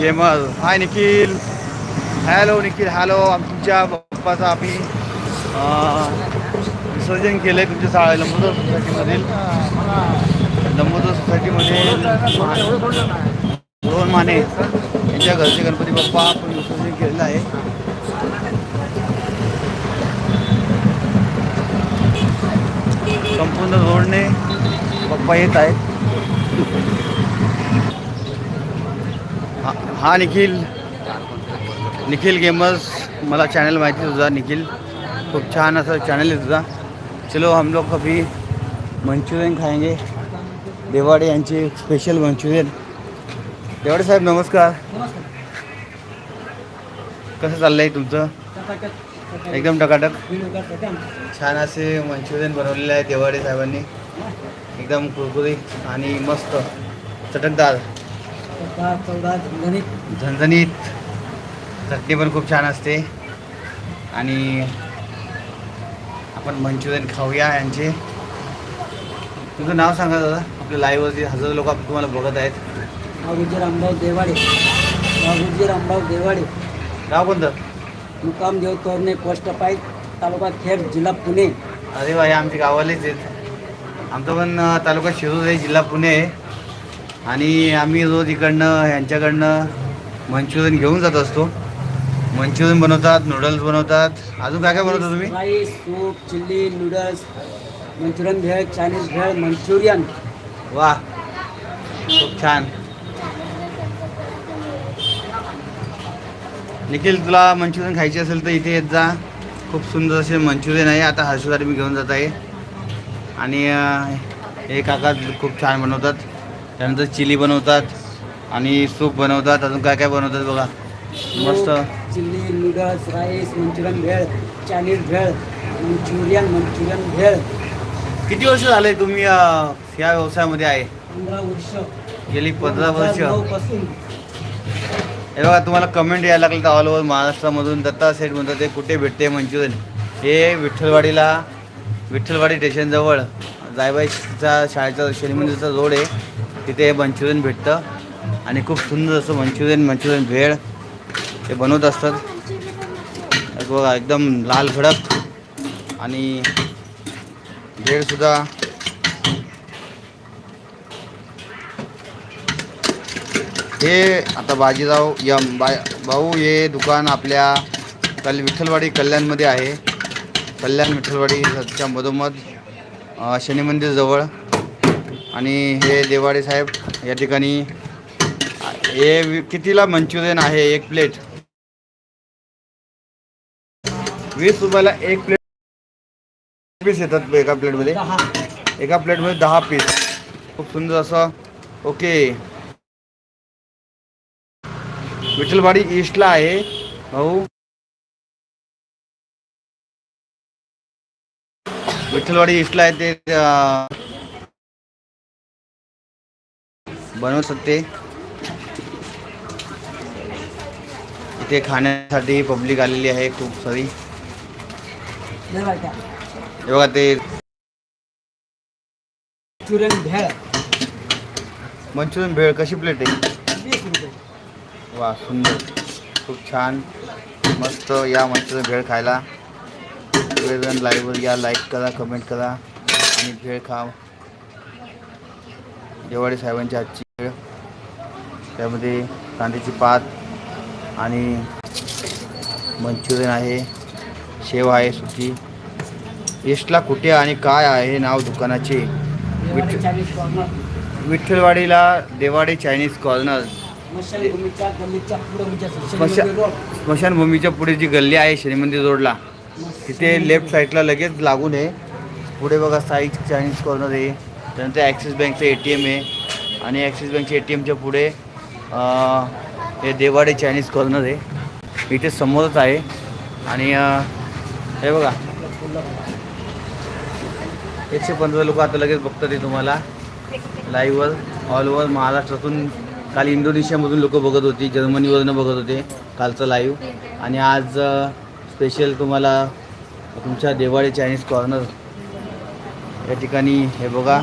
Gamer hi Nikhil hello Nikhil hello तुमच्या बाप्पाचं आम्ही विसर्जन केलं आहे तुमच्या शाळा लंबोदर सोसायटीमधील. लंबोदर सोसायटीमध्ये रोहन माने यांच्या घरचे गणपती बाप्पा आपण विसर्जन केलेलं आहे. संपूर्ण रोडने पप्पा येत आहेत. हा- हा निखिल. निखिल गेमर्स मला चॅनल माहिती तुझा निखिल. खूप छान असं चॅनल आहे तुझा. चलो हम लोग कभी मंचुरियन खाएंगे. देवाडे यांचे स्पेशल मंचुरियन. देवाडे साहेब नमस्कार. कसं चाललं आहे तुमचं? एकदम टकाटक. छान असे मंचुरियन बनवलेले आहे देवाडे साहेबांनी. एकदम कुरकुरीत आणि मस्त. चटकदार. झणझणीत. चटणी पण खूप छान असते. आणि आपण मंचुरियन खाऊया यांचे. तुमचं नाव सांगा दादा. आपल्या लाईव्हवरती हजारो लोक आपण तुम्हाला बघत आहेत. बाबूजी रामभाऊ देवाडे. बाबूजी रामभाऊ देवाडे. नाव कोणतं? मुकाम देव तोरणे पोस्ट पाईप तालुका खेड जिल्हा पुणे. अरे वा हे आमच्या गावालेच आहेत आमचं पण अं, तालुका शिरूर आहे जिल्हा पुणे आहे. आणि आम्ही रोज इकडनं यांच्याकडनं मंचुरियन घेऊन जात असतो. मंचुरियन बनवतात नूडल्स बनवतात. अजून काय काय बनवता तुम्ही? Rice soup chilli noodles manchurian भेळ चायनीज भेळ मंचुरियन वा खूप छान. निखिल तुला मंचुरियन खायचे असेल तर इथे येत जा. खूप सुंदर असे मंचुरियन आहे. आता हर्षवारी मी घेऊन जात आहे. आणि हे काका खूप छान बनवतात. त्यानंतर चिली बनवतात आणि सूप बनवतात. अजून काय काय बनवतात बघा. मस्त. चिल्ली नूडल्स राईस मंचुरियन भेळ चायनीज भेळ मंचुरियन मंचुरियन भेळ. किती वर्ष झाले तुम्ही अं, या व्यवसायामध्ये आहे? पंधरा वर्ष. गेली पंधरा वर्ष. पासून हे बघा तुम्हाला कमेंट यायला लागलं तर ऑल ओव्हर महाराष्ट्रामधून दत्ता सेट म्हणतात ते कुठे भेटते मंचुरियन? हे विठ्ठलवाडीला विठ्ठलवाडी स्टेशनजवळ जायबाईच्या शाळेचा शनी मंदिरचा रोड आहे. तिथे हे मंचुरियन भेटतं. आणि खूप सुंदर असं मंचुरियन मंचुरियन भेळ ते बनवत असतात. बघा एकदम लाल भडक. आणि भेळसुद्धा हे आता बाजीराव या बा भाऊ हे दुकान आपल्या कल विठ्ठलवाडी कल्याणमध्ये आहे. कल्याण विठ्ठलवाडीच्या मधोमध शनी मंदिरजवळ आणि हे देवाडे साहेब या ठिकाणी हे कितीला मंचुरियन आहे एक प्लेट? वीस रुपयाला एक प्लेट पीस येतात एका प्लेटमध्ये. एका प्लेटमध्ये दहा पीस खूप सुंदर असं. ओके. विठ्ठलवाडी ईस्टला आहे. भाऊ. विठ्ठलवाडी ईस्टला आहे ते अं, बनवतात ते इथे खाण्यासाठी पब्लिक आलेली आहे खूप सारी. बघा. ते. मंचुरियन भेळ. मंचुरियन भेळ कशी प्लेट आहे? वा सुंदर. खूप छान. मस्त या मंचुरियन भेळ खायला. सगळेजण लाईव्हवर या लाईक करा कमेंट करा. आणि भेळ खा देवाडी साहेबांची आजची त्यामध्ये कांद्याची पात आणि मंचुरियन आहे शेव आहे सुकी. ईस्टला कुठे आणि काय आहे नाव दुकानाचे? विठ विठ्ठलवाडीला देवाडे चायनीज कॉर्नर. स्मशानभूमीच्या पुढे जी गल्ली आहे शनी मंदिर रोडला तिथे लेफ्ट साईडला लगेच लागून आहे. पुढे बघा साई चायनीज कॉर्नर आहे. त्यानंतर ॲक्सिस बँकचं ए टी एम आहे. आणि ॲक्सिस बँकच्या ए टी एमच्या पुढे हे देवाडे चायनीज कॉर्नर आहे. इथे समोरच आहे. आणि हे बघा. एकशे पंधरा लोक आता लगेच बघतात ते तुम्हाला. लाईव्हवर ऑल ओव्हर महाराष्ट्रातून काल इंडोनेशियामधून लोक बघत होती. जर्मनीवरनं बघत होते कालचं लाईव्ह आणि आज स्पेशल तुम्हाला तुमच्या देवाडे चायनीज कॉर्नर या ठिकाणी हे बघा.